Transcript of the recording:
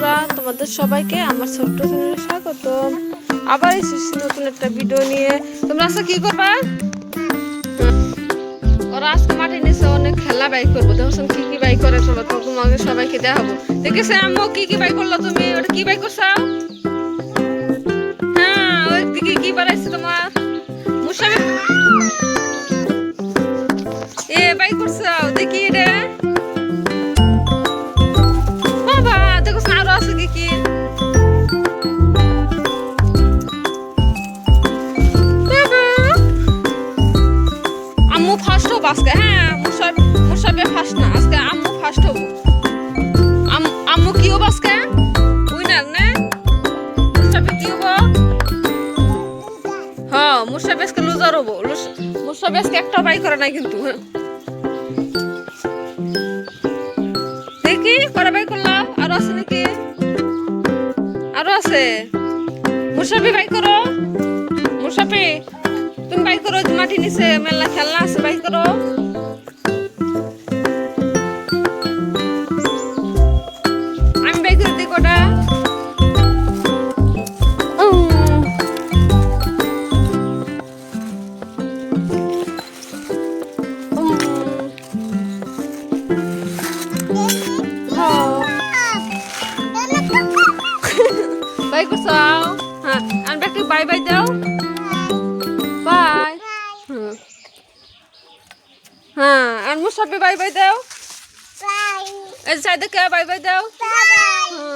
বন্ধুরা, তোমাদের সবাইকে আমার ছোট্ট চ্যানেলে স্বাগত আবার এসেছি নতুন একটা ভিডিও নিয়ে। তোমরা আজকে কি করবা? ওরা আজকে মাঠে অনেক খেলা বাই করব। দেখো কি কি বাই করে, চলো তো তোমাকে সবাইকে দেখাবো। দেখেছে, আম্মু, কি কি বাই করল তুমি? ওটা কি বাই করছ? হ্যাঁ ওই দিকে কি বাড়াইছে তোমার? এ, বাই করছ? আজকে হ্যাঁ মুসাব মুসাবে ফার্স্ট না, আজকে আম্মু ফার্স্ট হব। আম্মু কি হব আজকে? উইনার না? মুসাবে কি হব? হ্যাঁ মুসাবে আজকে লুজার হব। মুসাবে আজকে একটা বাই করে নাই কিন্তু। দেখি কটা বাই করলাম আরও আছে নাকি? আরও আছে। মুসাফি বাই করো। মুসাফি তুমি বাই করো মাটি নিচে মেলা খেলনা আছে বাই করো আমি বাই করে দিই কটা। উম। হ্যাঁ। বাই করছ হ্যাঁ আমি একটু বাই বাই দাও হ্যাঁ আর মুসাফি বাই বাই দাও। এই সাইডে কে বাই বাই দাও।